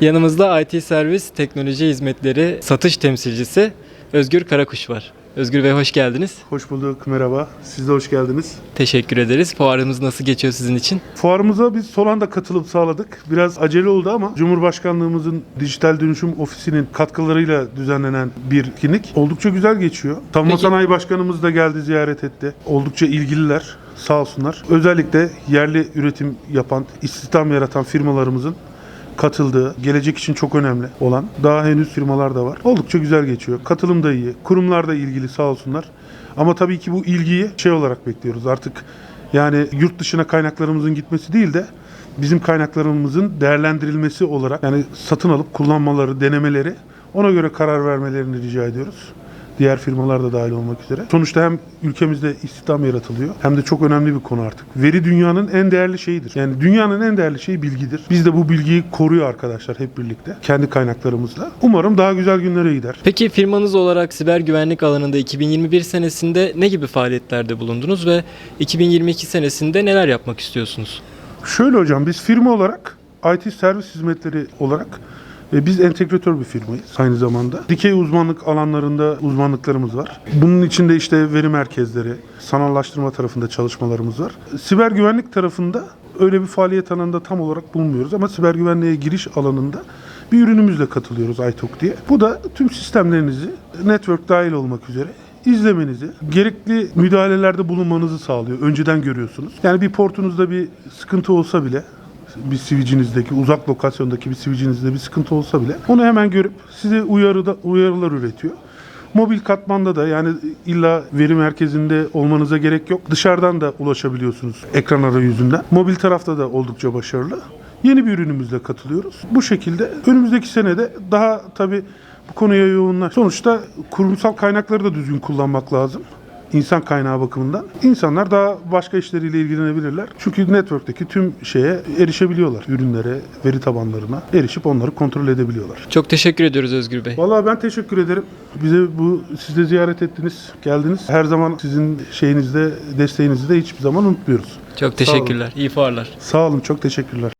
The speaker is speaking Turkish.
Yanımızda IT Servis Teknoloji Hizmetleri satış temsilcisi Özgür Karakuş var. Özgür Bey hoş geldiniz. Hoş bulduk, merhaba. Siz de hoş geldiniz. Teşekkür ederiz. Fuarımız nasıl geçiyor sizin için? Fuarımıza biz son anda katılım sağladık. Biraz acele oldu ama Cumhurbaşkanlığımızın dijital dönüşüm ofisinin katkılarıyla düzenlenen bir etkinlik. Oldukça güzel geçiyor. Savunma Peki- Sanayi Başkanımız da geldi ziyaret etti. Oldukça ilgililer sağ olsunlar. Özellikle yerli üretim yapan, istihdam yaratan firmalarımızın katıldığı, gelecek için çok önemli olan daha henüz firmalar da var. Oldukça güzel geçiyor. Katılım da iyi. Kurumlar da ilgili sağ olsunlar. Ama tabii ki bu ilgiyi şey olarak bekliyoruz. Artık yani yurt dışına kaynaklarımızın gitmesi değil de bizim kaynaklarımızın değerlendirilmesi olarak yani satın alıp kullanmaları, denemeleri ona göre karar vermelerini rica ediyoruz. Diğer firmalar da dahil olmak üzere. Sonuçta hem ülkemizde istihdam yaratılıyor hem de çok önemli bir konu artık. Veri dünyanın en değerli şeyidir. Yani dünyanın en değerli şeyi bilgidir. Biz de bu bilgiyi koruyor arkadaşlar hep birlikte. Kendi kaynaklarımızla. Umarım daha güzel günlere gider. Peki firmanız olarak siber güvenlik alanında 2021 senesinde ne gibi faaliyetlerde bulundunuz ve 2022 senesinde neler yapmak istiyorsunuz? Şöyle hocam biz firma olarak IT servis hizmetleri olarak e, biz entegratör bir firmayız aynı zamanda. Dikey uzmanlık alanlarında uzmanlıklarımız var. Bunun içinde işte veri merkezleri, sanallaştırma tarafında çalışmalarımız var. Siber güvenlik tarafında öyle bir faaliyet alanında tam olarak bulunmuyoruz ama siber güvenliğe giriş alanında bir ürünümüzle katılıyoruz iTalk diye. Bu da tüm sistemlerinizi network dahil olmak üzere izlemenizi, gerekli müdahalelerde bulunmanızı sağlıyor. Önceden görüyorsunuz. Yani bir portunuzda bir sıkıntı olsa bile bir switch'inizdeki uzak lokasyondaki bir switch'inizde bir sıkıntı olsa bile onu hemen görüp size uyarıda uyarılar üretiyor. Mobil katmanda da yani illa veri merkezinde olmanıza gerek yok. Dışarıdan da ulaşabiliyorsunuz ekran arayüzünden. Mobil tarafta da oldukça başarılı. Yeni bir ürünümüzle katılıyoruz. Bu şekilde önümüzdeki senede daha tabii bu konuya yoğunlaş. Sonuçta kurumsal kaynakları da düzgün kullanmak lazım. İnsan kaynağı bakımından. İnsanlar daha başka işleriyle ilgilenebilirler. Çünkü network'teki tüm şeye erişebiliyorlar. Ürünlere, veri tabanlarına erişip onları kontrol edebiliyorlar. Çok teşekkür ediyoruz Özgür Bey. Vallahi ben teşekkür ederim. Bize bu siz de ziyaret ettiniz, geldiniz. Her zaman sizin şeyinizde, desteğinizi de hiçbir zaman unutmuyoruz. Çok teşekkürler. İyi fuarlar. Sağ olun, çok teşekkürler.